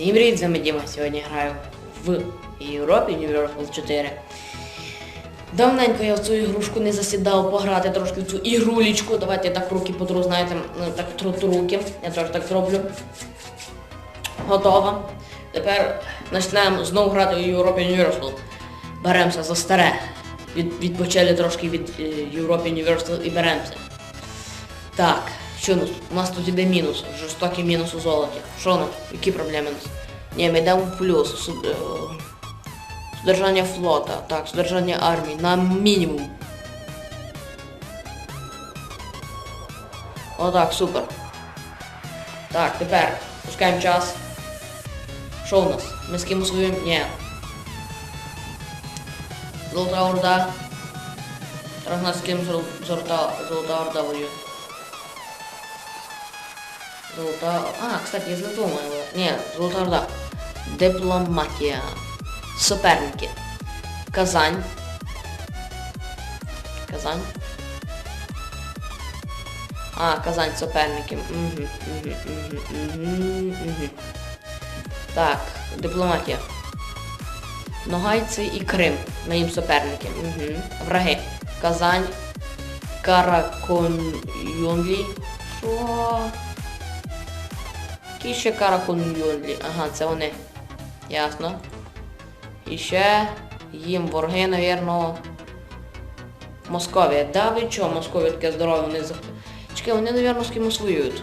Всім вами Діма. Сьогодні граю в Європі Universal 4. Давненько я в цю ігрушку не засідав пограти трошки в цю ігрулічку. Давайте я так руки потру, знаєте, ну, так тру руки. Я теж так зроблю. Готово. Тепер почнемо знову грати в Європі Universal. Беремося за старе. Від, відпочили трошки від е, Європі Universal і беремося. Так, що у нас? Тут іде мінус, жорстокий мінус у золоті. Що нам? Які проблеми нас? Ні, ми йдемо в плюс. Суд- е, флота, так, содержання армії на мінімум. Отак, супер. Так, тепер пускаємо час. Що у нас? Ми з кимось воюємо? Ні. Золота Орда. Зараз нас з ким зол- золота, золота Орда воює. Золота... А, кстати, я з Литвою маю. Ні, Золота Орда. Дипломатія. Суперники. Казань. Казань. А, Казань суперники. Угу, угу, угу, угу, угу. Так, дипломатія. Ногайці і Крим. Ми їм суперники. Угу. Враги. Казань. Караконюнлі. Що? Які ще Караконюнлі? Ага, це вони. Ясно. І ще їм вороги, навірно. Московія. Да ви чого, Московія таке здорове, вони зах... Чекай, вони, навірно, з кимось воюють.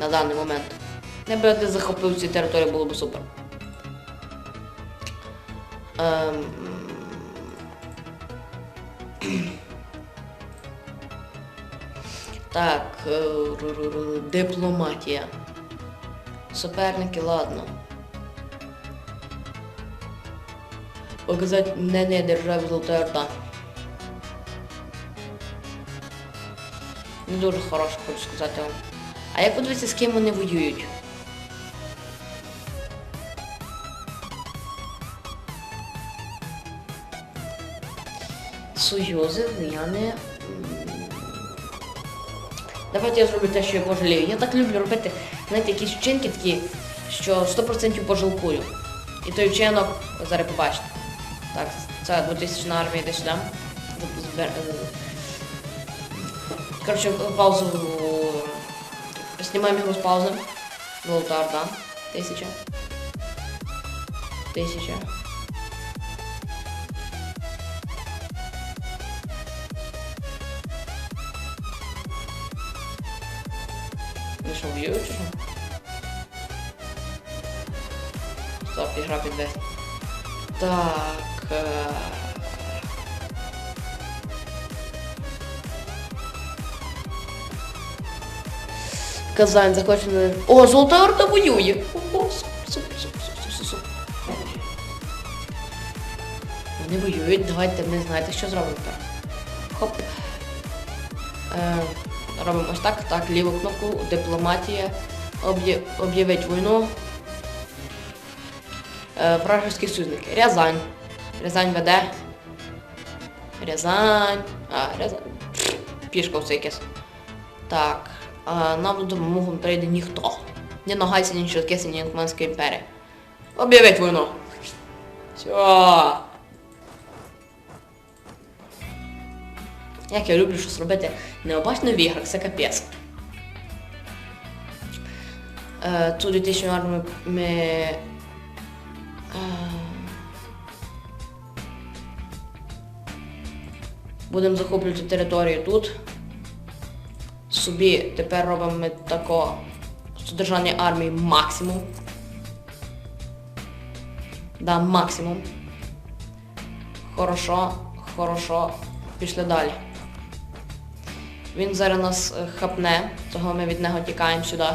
На даний момент. Не би ти захопив ці території, було б супер. Ем... Так, е, дипломатія. Суперники, ладно. Показати не не державі Золота Орда. Не дуже хороше, хочу сказати вам. А як подивитися, з ким вони воюють? Союзи, я не... Давайте я зроблю те, що я пожалію. Я так люблю робити, знаєте, якісь вчинки такі, що 100% пожалкую. І той вчинок, зараз побачите. Так, це 2000 на армії десь е, Коротше, паузу. Знімаємо його з паузи. Золота Орда. Тисяча. Тисяча. Ви що, воюють чи? Стоп, ігра піде. Так. е, Казань захочено. О, Золота Орда воює! Ого, супер, супер, супер, супер. Вони воюють, давайте ми знаєте, що зробимо тепер. Хоп. Е, робимо ось так, так, ліву кнопку, дипломатія, об'я- об'явить війну. Е, вражеський союзник. Рязань. Рязань веде. Рязань. А, Рязань. Оце якесь. Так. А, нам на допомогу прийде ніхто. Ні Ногайся, ні Чорткеси, ні Отманська імперія. Об'явить війну. Все. Як я люблю щось робити необачно в іграх, це капець. Е, Ту 2000 армію ми... е, Будемо захоплювати територію тут. Собі тепер робимо ми тако содержання армії максимум. Да, максимум. Хорошо, хорошо. Пішли далі. Він зараз нас е, хапне, того ми від нього тікаємо сюди.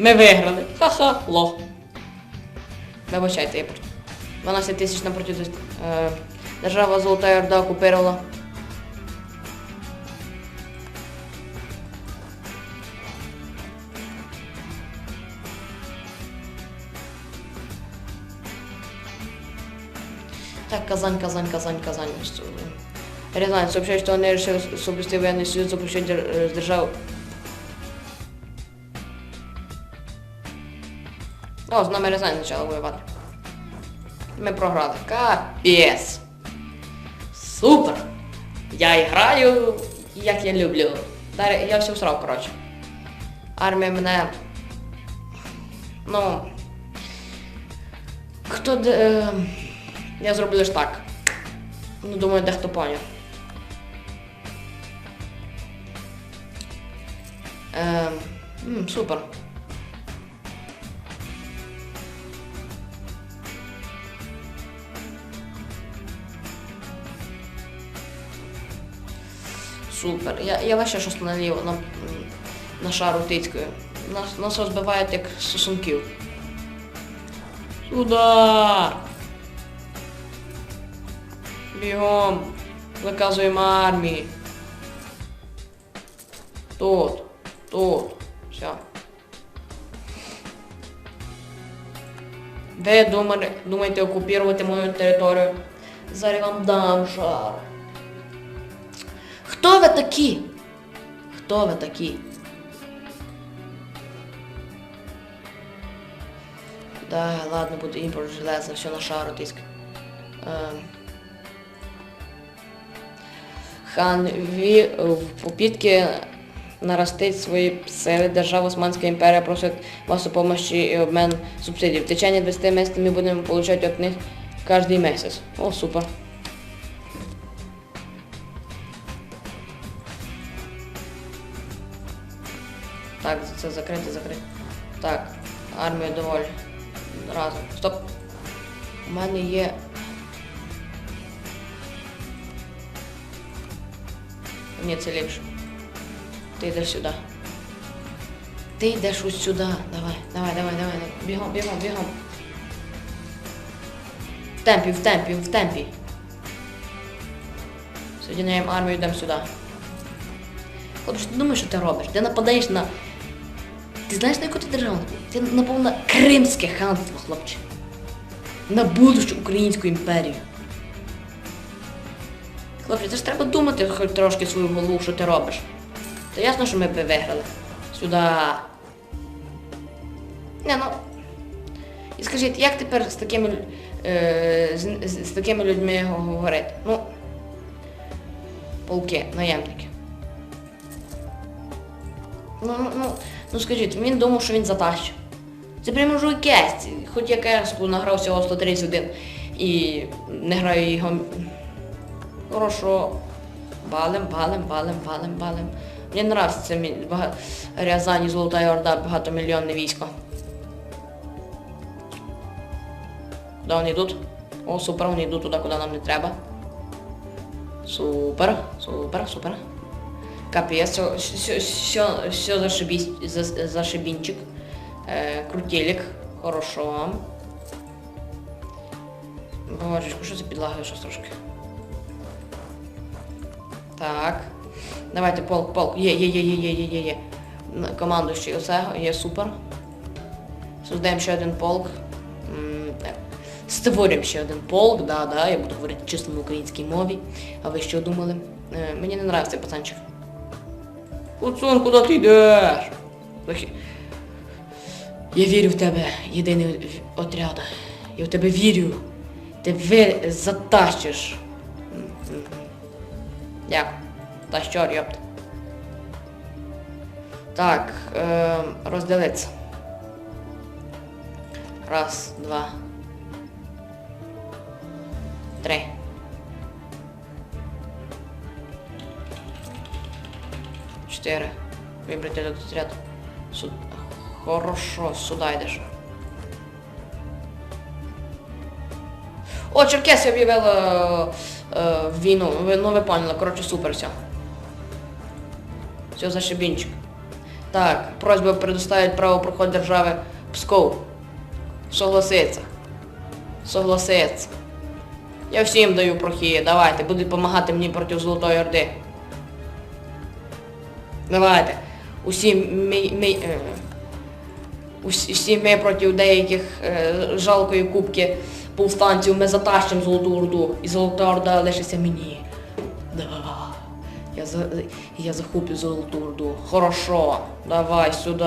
Ми виграли. Ха-ха, лох. Вибачайте, я просто. 12 тисяч напроти е, держава Золота Орда окупировала. Так, Казань, Казань, Казань, Казань. Рязань сообщает, что они решили соблюсти военный союз, заключить дер- О, з нами Рязань почала воювати. Ми програли. Капець. Супер! Я і граю, як я люблю. Далі я все всрав, коротше. Армія мене. Ну. Хто де. Е, я зроблю лиш так. Ну, думаю, дехто поняв. Ем, супер. Супер. Я, я ваше щось наліво на, на шару тицькою. Нас, нас розбивають як сосунків. Сюда! Бігом! Заказуємо армії. Тут, тут, все. Ви думаєте окупувати мою територію? Зараз вам дам шар. Хто ви такі? Хто ви такі? Да, ладно, буде імпорт железа, все на шару тиск. Ем. Хан Ві в попитке нарастить свої сили, держава Османська імперія просить вас у помощі і обмен субсидій. В течение 20 місяців ми будемо получати від них кожен місяць. О, супер. Так, це закрити, закрити. Так, армія доволі. Разом. Стоп. У мене є. Ні, це ліпше. Ти йдеш сюди. Ти йдеш ось сюди. Давай, давай, давай, давай. Бігом, бігом, бігом. В темпі, в темпі, в темпі. Соединяємо армію, йдемо сюди. Хлопче, ти думаєш, що ти робиш? Ти нападаєш на. Ти знаєш на яку ти державу? Ти напав на Кримське ханство, хлопче. На будущу Українську імперію. Хлопче, це ж треба думати хоч трошки свою голову, що ти робиш. Та ясно, що ми б виграли. Сюда. Не, ну. І скажіть, як тепер з такими, е, з, з такими людьми говорити? Ну. Полки, наємники. Ну, ну, ну, ну скажіть, він думав, що він затащив. Це прямо ж якесь. Хоч я кеску награв всього 131 і не граю його. Хорошо. Балем, балем, балем, балем, балем. Мені нравиться це бага... Рязані, Золота Орда, багатомільйонне військо. Куди вони йдуть? О, супер, вони йдуть туди, куди нам не треба. Супер, супер, супер. Капець, все, все, зашибісь, за, зашибінчик. Е, крутелік, хорошо. Божечко, що це підлагає щось трошки. Так. Давайте полк, полк. Є, є, є, є, є, є, є. Командуючий оцего, є супер. Создаємо ще один полк. Створюємо ще один полк, да, да, я буду говорити чисто на українській мові. А ви що думали? Е, мені не нравиться пацанчик. Пацан, куди ти йдеш? Я вірю в тебе, єдиний отряд. Я в тебе вірю. Ви затащиш. Дякую. Та що, йопт. Так, е, розділитися. Раз, два. Три. Чотири. Вибрати этот отряд. Сюд... Хорошо, сюди йдеш. О, Черкес об'явила е, війну. Ну ви поняли, коротше, супер все. Все зашибінчик. Так, просьба предоставить право проход держави Псков. Согласиться. Согласиться. Я всім даю прохід, давайте, будуть допомагати мені проти Золотої Орди. Давайте. Усі ми, ми, е, усі, ми проти деяких е, жалкої кубки повстанців ми затащимо Золоту Орду. І Золота Орда лишиться мені. Да. Я, за, я захоплю Золоту Орду. Хорошо. Давай сюди.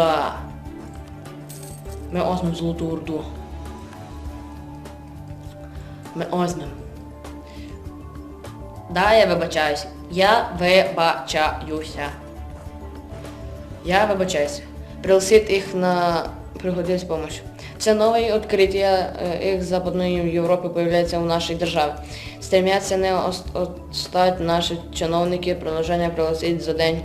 Ми озмем Золоту Орду. Ми озмем. Да, я вибачаюсь. Я вибачаюся. Я вибачаюся. Пригласить их на пригодилась помощь. Це нове відкриття е, їх Западної Європи появляється у нашій державі. Стремяться не ост- отстать наші чиновники, продовження пригласить за день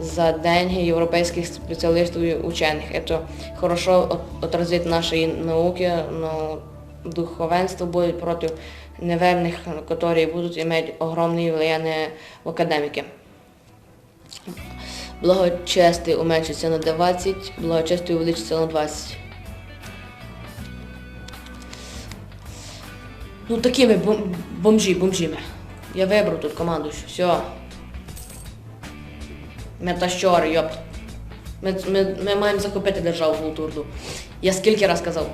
за деньги європейських спеціалістів і учених. Це хорошо от- отразить наші науки, но духовенство буде проти неверних, які будуть мати огромне влияние в академіки. Благочестие уменшиться на 20, благочестие увеличится на 20. Ну такі ви бом- бомжі, бомжі. Я вибрав тут команду, все. Метащори, йопт. Ми, ми, ми маємо захопити державу Золоту Орду. Я скільки раз казав,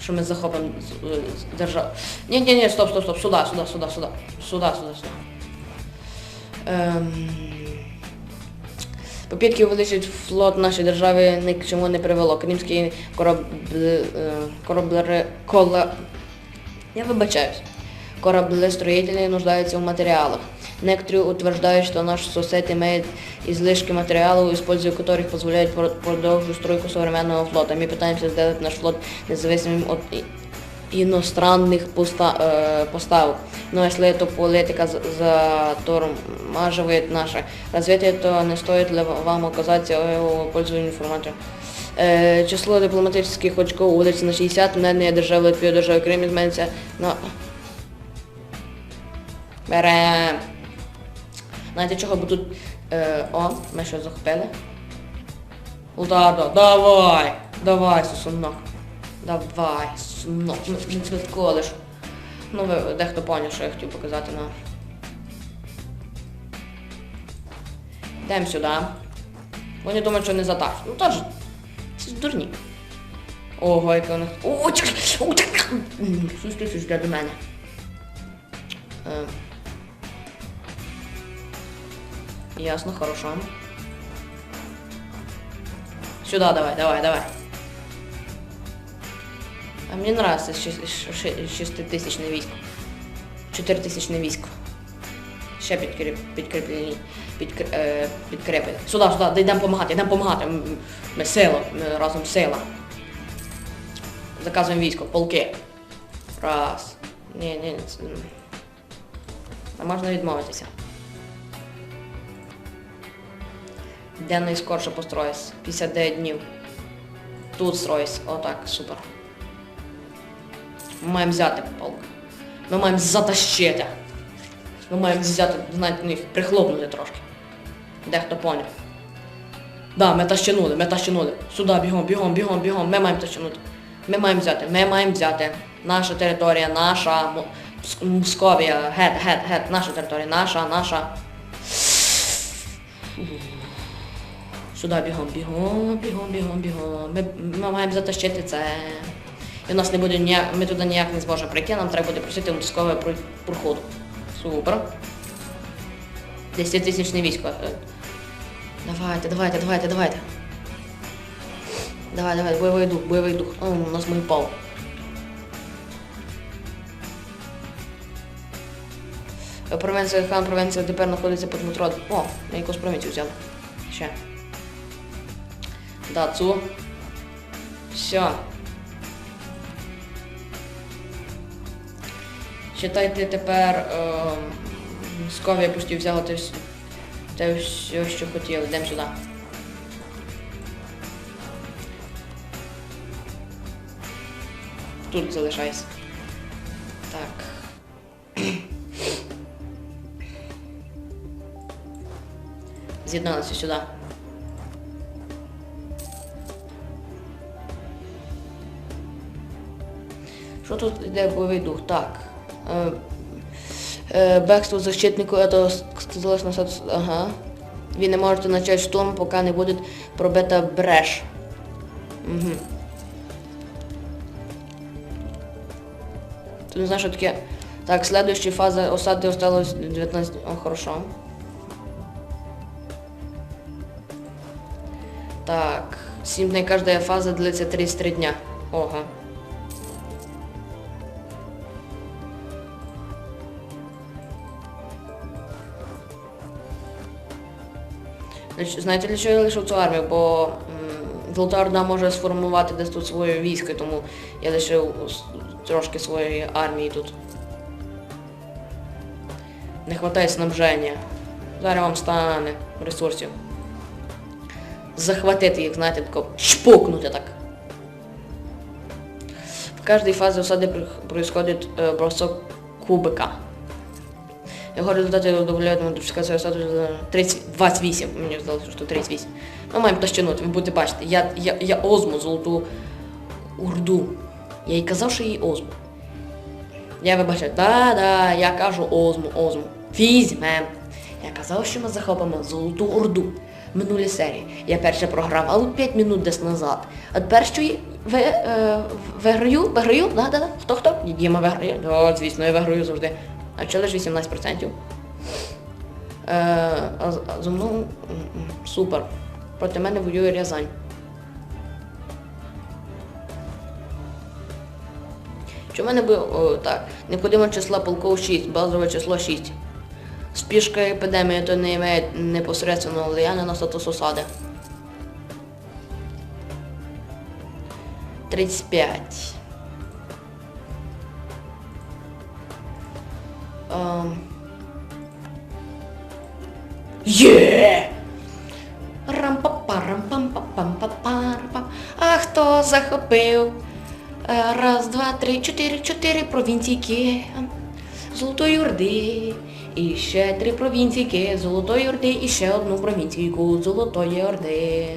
що ми захопимо е, державу. Ні, ні, ні, стоп, стоп, стоп, сюди, сюди, сюди, сюди. Сюди, сюди, сюди. Ем... Попітки увеличити флот нашої держави ні к чому не привело. Кримські корабли, е, кораблери, кола... Я вибачаюсь. Кораблестроители нуждаются в материалах. Некоторые утверждают, что наш сосед имеет излишки материалов, используя которых позволяет про- продолжить стройку современного флота. Мы пытаемся сделать наш флот независимым от и- иностранных поста- э, поставок. Но если эта политика за- затормаживает наше развитие, то не стоит ли вам оказать его пользованию информацией. Е, число дипломатичних очков увеличиться на 60, внедення держави Литві, держави Крим зменшиться на... Берем. Знаєте чого, бо тут... Е, о, ми що захопили? Лутардо, давай! Давай, сусунок. Давай, сунок. Ми, ми тебе колиш. Ну, ви, дехто поняв, що я хотів показати на... Йдемо сюди. Вони думають, що не затащу. Ну теж, це дурні. Ого, яке у них. О, чекай! О, чекай! Щось ти до мене. Е. Ясно, хорошо. Сюда давай, давай, давай. А мені нравится шеститисячне військо. Чотиритисячне військо. Ще підкріп, підкріплені. Підкр, е. Сюди, сюди, йдемо помагати, йдемо помагати. М, м, Ми сила, ми разом сила. Заказуємо військо, полки. Раз. Ні, ні, м. А можна відмовитися. Де найскорше построїсь? 59 днів. Тут строїсь. Отак, супер. Ми маємо взяти полк. Ми маємо затащити. Ми маємо взяти, знаєте, ну, їх прихлопнути трошки. Дехто поняв. Да, ми тащанули, ми тащанули. Сюди, бігом, бігом, бігом, бігом. Ми маємо тащанути. Ми маємо взяти, ми маємо взяти. Наша територія, наша Московія, гет, гет, гет, наша територія, наша, наша. Сюди бігом, бігом, бігом, бігом, бігом. Ми, ми маємо затащити це. І у нас не буде ніяк, ми туди ніяк не зможемо прийти, нам треба буде просити про- проходу. Супер. 10 тисячне військо. Е, Давайте, давайте, давайте, давайте. Давай, давай, бойовий дух, бойовий дух. О, у нас мій пав. Е, Провінція хан, провінція тепер знаходиться під метро. О, ми якусь провінцію взяли. Ще. Дацу. Все. Считайте тепер е, Московія пусті взяла те, те все, що хотіли. Йдемо сюди. Тут залишайся. Так. З'єдналися сюди. Що тут йде бойовий дух? Так. Е, е, защитнику это сказалось на сад- Ага. Ви не можете начать штурм, поки не буде пробита бреш. Угу. Ти не знаєш, що таке. Так, следующая фаза осади осталось 19. О, хорошо. Так. 7 дней каждая фаза длится 33 дня. Ого. Знаєте, для чого я лишив цю армію? Бо Золота Орда може сформувати десь тут своє військо, тому я лишив трошки своєї армії тут. Не вистачає снабження. Зараз вам стане ресурсів. Захватити їх, знаєте, тако чпокнути так. В каждой фазе осады при- происходит э, бросок кубика. Його результати модифікацію осади 30, 28, мені здалося, що 38. Ми маємо тащинути, ви будете бачити. Я, я, я озму, золоту урду. Я їй казав, що їй озму. Я вибачаю, да-да, я кажу озму, озму. Візьмем. Я казав, що ми захопимо золоту орду. Минулі серії. Я перше програв, але 5 минут десь назад. Що я ви, е, виграю, виграю, да, да, да. Хто хто? Діма виграє. Да, звісно, я виграю завжди. А чи лише 18%? Е, а, зо мною супер. Проти мене воює Рязань. Що в мене було так? Необхідне числа полков 6, базове число 6. Спішка епідемії то не має непосредственного влияния на статус осади. 35. Є! Рам-па-па, рам-пам-па-пам-па-пам. А хто захопив? Раз, два, три, чотири, чотири провінційки Золотої Орди. І ще три провінційки Золотої Орди і ще одну провінційку Золотої Орди.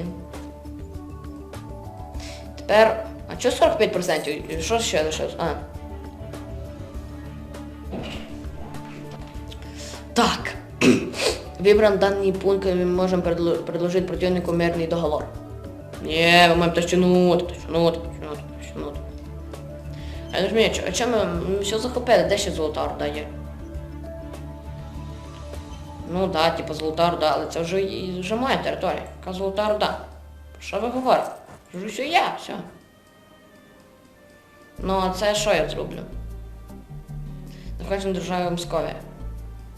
Тепер. А що 45%? Що ще лишилось? Вибран даний пункт, ми можемо предло- предложити противнику мирний договор. Ні, ми маємо тащанути, тащанути, тащанути, тащанути. А я розумію, а чому ми, все захопили, де ще золота орда є? Ну да, типу золота орда, але це вже, вже моя територія. Яка золота орда? Що ви говорите? Це вже все я, все. Ну а це що я зроблю? На державі Московія.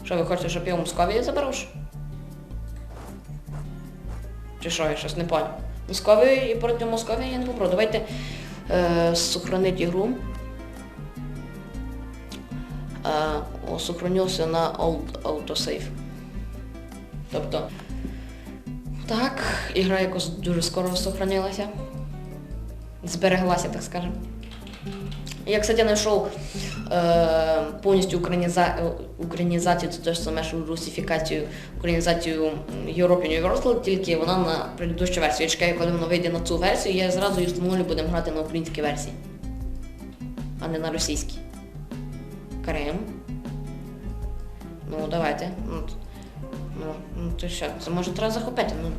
Що ви хочете, щоб я в Московії ж? Чи що, я щось не понял. Московію і проти Московії я не попробую. Давайте е, сохранити ігру. Е, сохранився на Alt- Autosave. Тобто. Так, ігра якось дуже скоро сохранилася. Збереглася, так скажемо. Я, кстати, знайшов повністю україніза... е, українізацію, це те ж саме, що русифікацію, українізацію European Universal, тільки вона на предыдущу версію. Я чекаю, коли вона вийде на цю версію, я зразу її встановлю, будемо грати на українській версії, а не на російській. Крим. Ну, давайте. Ну, ну, ну то що, це може треба захопити. Ну,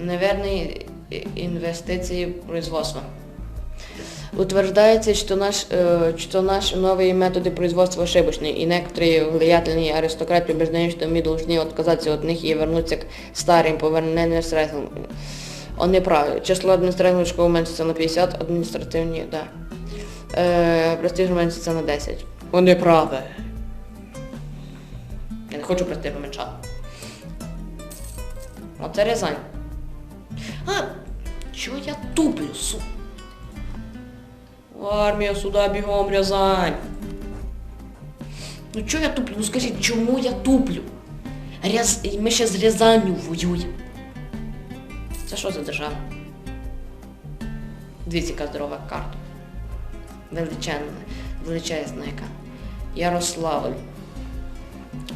неверні інвестиції в производство. Утверждается, что, наш, э, что наши новые методы производства ошибочны, и некоторые влиятельные аристократы убеждены, что мы должны отказаться от них и вернуться к старым поверненным средствам. Он не правы. Число адміністративних школ меншиться на 50, адміністративні, да. Е, престиж меншиться на 10. Вони праві. Я не хочу престиж меншати. Оце Рязань. А, чого я туплю, Су? Армія сюди бігом, Рязань. Ну чого я туплю? Ну скажіть, чому я туплю? Ряз... Ми ще з Рязанню воюємо. Це що за держава? Дивіться, яка здорова карта. Величезна, величезна яка. Ярославль.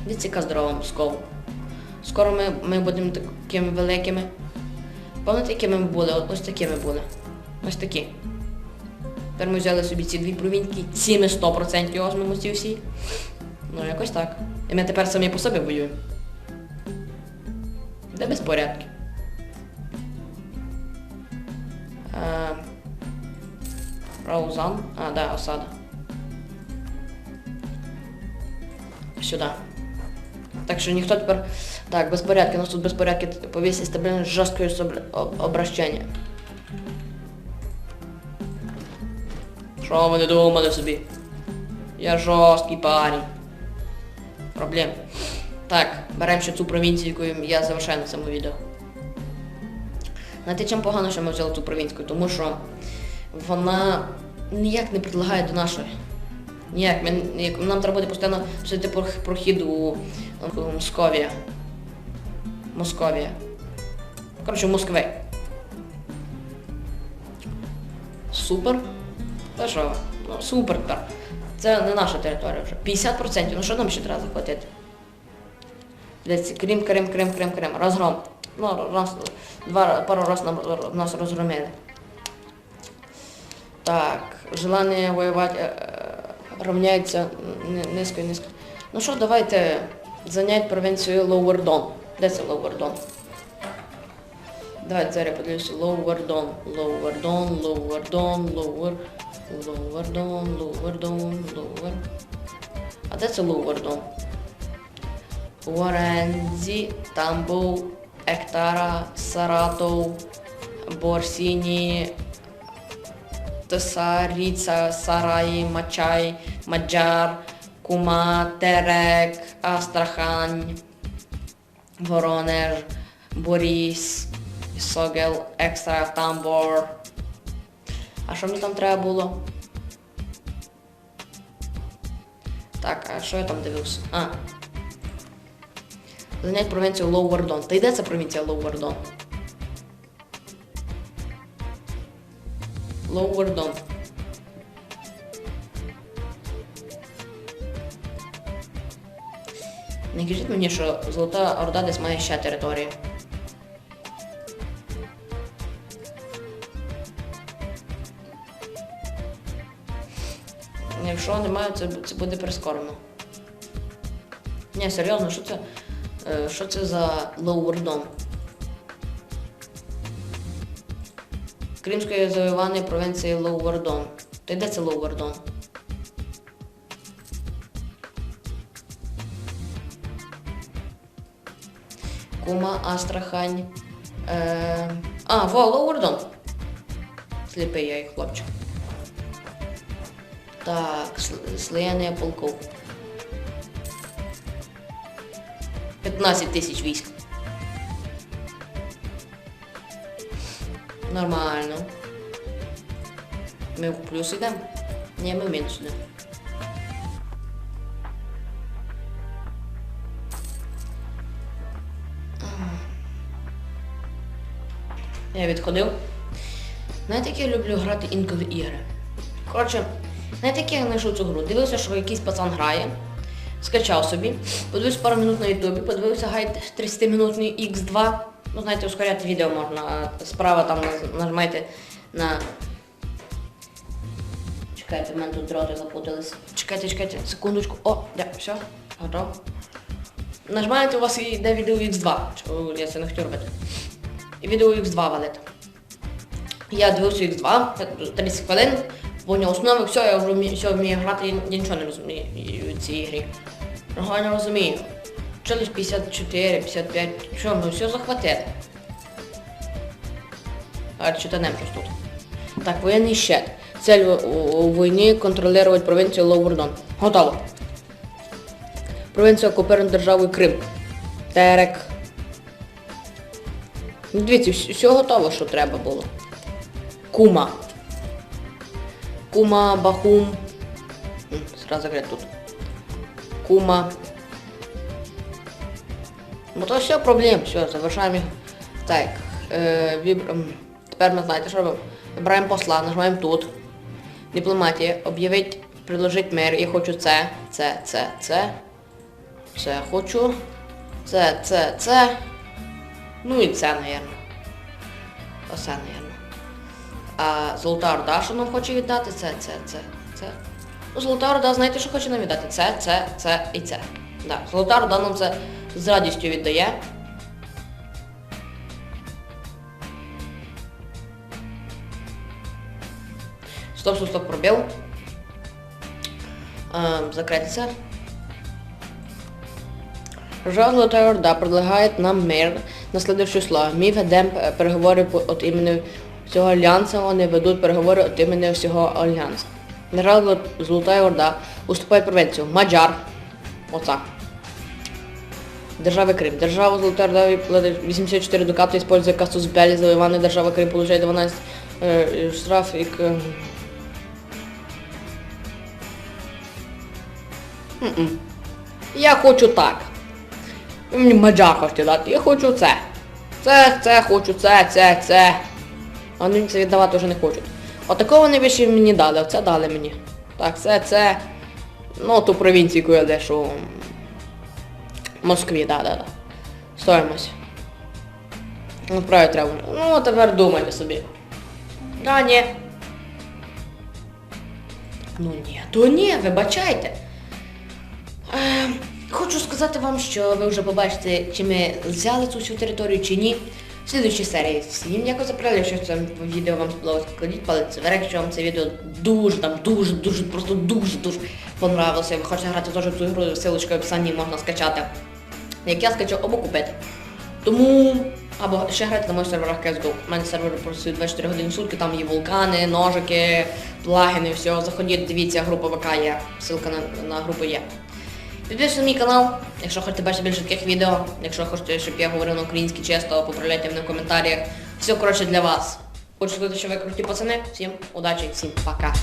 Дивіться, яка здорова Москова. Скоро ми, ми будемо такими великими. Пам'ятаєте, якими ми були? Ось такими були. Ось такі. Тепер ми взяли собі ці дві провінки, ці ми 100% возьмемо ці всі. Ну, якось так. І ми тепер самі по собі воюємо. Де безпорядки? Е, Раузан. А, да, осада. Сюди. Так що ніхто тепер... Так, безпорядки. У нас тут безпорядки повісить стабільність жорсткої обращення. Що ви не думали собі? Я жорсткий парень. Проблем. Так, беремо ще цю провінцію, яку я завершаю на цьому відео. Знаєте, чим погано, що ми взяли цю провінцію? Тому що вона ніяк не предлагає до нашої. Ніяк. Ми, ніяк. Нам треба буде постійно писати прохід у, Московія. Московія. Коротше, в Москві. Супер. Та що? Ну, супер тепер. Це не наша територія вже. 50%. Ну що нам ще треба захватити? Десь Крим, Крим, Крим, Крим, Крим. Розгром. Ну, раз, два, пару раз нам, нас розгромили. Так, желание воевать э, э, равняется н- низко, низко. Ну що, давайте зайняти провінцію Лоуердон. Де це Лоуердон? Давайте зараз подивлюся. Лоуердон, Лоуердон, Лоуердон, Лоуер, Лоуердон, Лоуердон, Лоуер. А де це Лоуердон? Уорензі, Тамбов, Ектара, Саратов, Борсіні, Тесаріца, Сарай, Мачай, Маджар, Кума, Терек, Астрахань, Воронеж, Боріс, Согел, Екстра, Тамбор. А що мені там треба було? Так, а що я там дивився? А. Зайнять провінцію Лоувердон. Та йде ця провінція Лоувердон? Лоувердон. Не кажіть мені, що Золота Орда десь має ще територію. Якщо немає, це, це буде прискорено. Ні, серйозно, що це? е, Що це за Лоувердон? Кримське завоювання провінції Лоувердон. Та де це Лоувердон? Кума, Астрахань. Е... А, во, Лоувердон. Сліпий я їх хлопчик. Так, сл- слияння полков. 15 тисяч військ. Нормально. Ми в плюс йдемо? Ні, ми в мінус йдемо. Я відходив. Знаєте, як я люблю грати інколи ігри? Коротше, знаєте, як я знайшов цю гру? Дивився, що якийсь пацан грає, скачав собі, подивився пару минут на ютубі, подивився гайд 30-минутний X2. Ну, знаєте, ускоряти відео можна. Справа там нажимайте на. Чекайте, в мене тут дроти запутались. Чекайте, чекайте, секундочку. О, де, все, готово. Нажимаєте, у вас йде відео X2. Чого я це не хотів робити. І відео X2 валить. Я дивився X2, 30 хвилин, поняв основи, все, я вже вмію, все вмію грати, я, нічого не розумію в цій грі. Я не розумію. Вчились 54, 55, що ми все захватили. А читанем щось тут. Так, воєнний щит. Цель у, у, війні контролювати провінцію Лоувердон. Готово. Провінція окупована державою Крим. Терек. Ну, Дивіться, вс- все готово, що треба було. Кума. Кума, Бахум. Сразу говорят тут. Кума. Ну то все, проблем, все, завершаємо їх. Так. Е, вібр... м, Тепер ми знаєте, що робимо? Вибираємо посла, нажимаємо тут. Дипломатія, об'явить, предложить мир. Я хочу це, це, це, це. Це хочу. Це, це, це. Ну і це, напевно. Оце, напевно. А Золота Орда, що нам хоче віддати? Це, це, це, це. Ну, Золота Орда, знаєте, що хоче нам віддати? Це, це, це і це. Да. Золота Орда нам це з радістю віддає. Стоп, стоп, стоп, пробіл. Эм, закрытиться. Держава Золотая Орда предлагает нам мир на следующие слова. Ми е, переговори от імені всього Альянсу, вони ведуть переговори от імені всього Альянсу. Держава Золотая Орда уступає провинцію. Маджар. Оца. Держава Крым. Держава Золотая Орда платит 84 дуката, используя касту сбяли завоевания. Держава Крым получает 12 э, штраф и... к- М-м. Я хочу так. Ви мені маджар хочете дати. Я хочу це. Це, це, хочу, це, це, це. А вони це віддавати вже не хочуть. Отакого вони більше мені дали, оце дали мені. Так, це, це. Ну, ту провінцію, яку я дешу. в Москві, да, да, да. Стоїмось. Ну, правильно треба. Ну, тепер думайте собі. Да, ні. Ну ні, то ні, вибачайте. Е, хочу сказати вам, що ви вже побачите, чи ми взяли цю всю територію, чи ні. В слідуючій серії всім дякую за перегляд, якщо це відео вам сподобалось, кладіть палець вверх, якщо вам це відео дуже там, дуже, дуже, просто дуже, дуже понравилося. Ви хочете грати теж в цю ігру, ссылочка в описанні можна скачати. Як я скачав, або купити. Тому або ще грати на моїх серверах CSGO. У мене сервер працює 24 години в сутки, там є вулкани, ножики, плагіни, все. Заходіть, дивіться, група ВК є. Ссылка на, на групу є. Підписуйтесь на мій канал, якщо хочете бачити більше таких відео, якщо хочете, щоб я говорив на українській чисто, поправляйте мене в коментарях. Все коротше для вас. Хочу сказати, що ви круті пацани. Всім удачі, всім пока.